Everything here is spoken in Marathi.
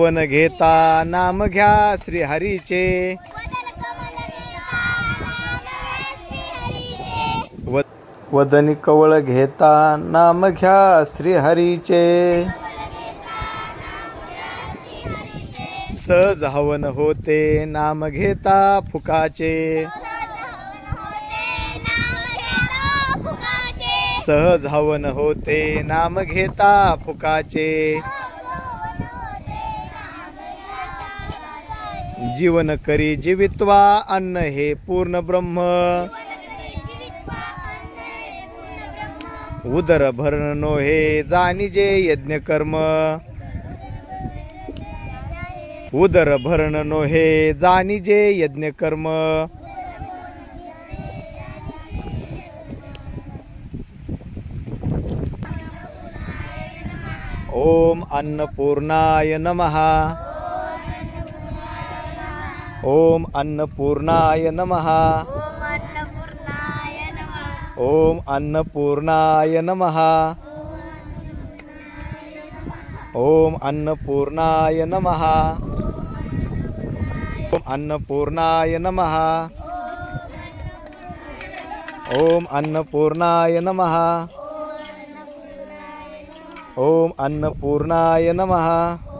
वन घेता नाम घ्या श्री हरीचे व- वदनी कवळ घेता नाम घ्या श्री हरीचे सहज हवन होते नाम घेता फुकाचे. सहज हवन होते नाम घेता फुकाचे. जीवन करी जीवित्वा अन्न हे पूर्ण ब्रह्म. उदर भरण नो हे जाणीजे यज्ञ कर्म. उदर भरण नो हे जाणीजे यज्ञ कर्म. ओम अन्नपूर्णाय नमः. ओम अन्नपूर्णाय नमः. ओम अन्नपूर्णाय नमः. ओम अन्नपूर्णाय नमः. ओम अन्नपूर्णाय नमः. ओम अन्नपूर्णाय नमः. ओम अन्नपूर्णाय नमः.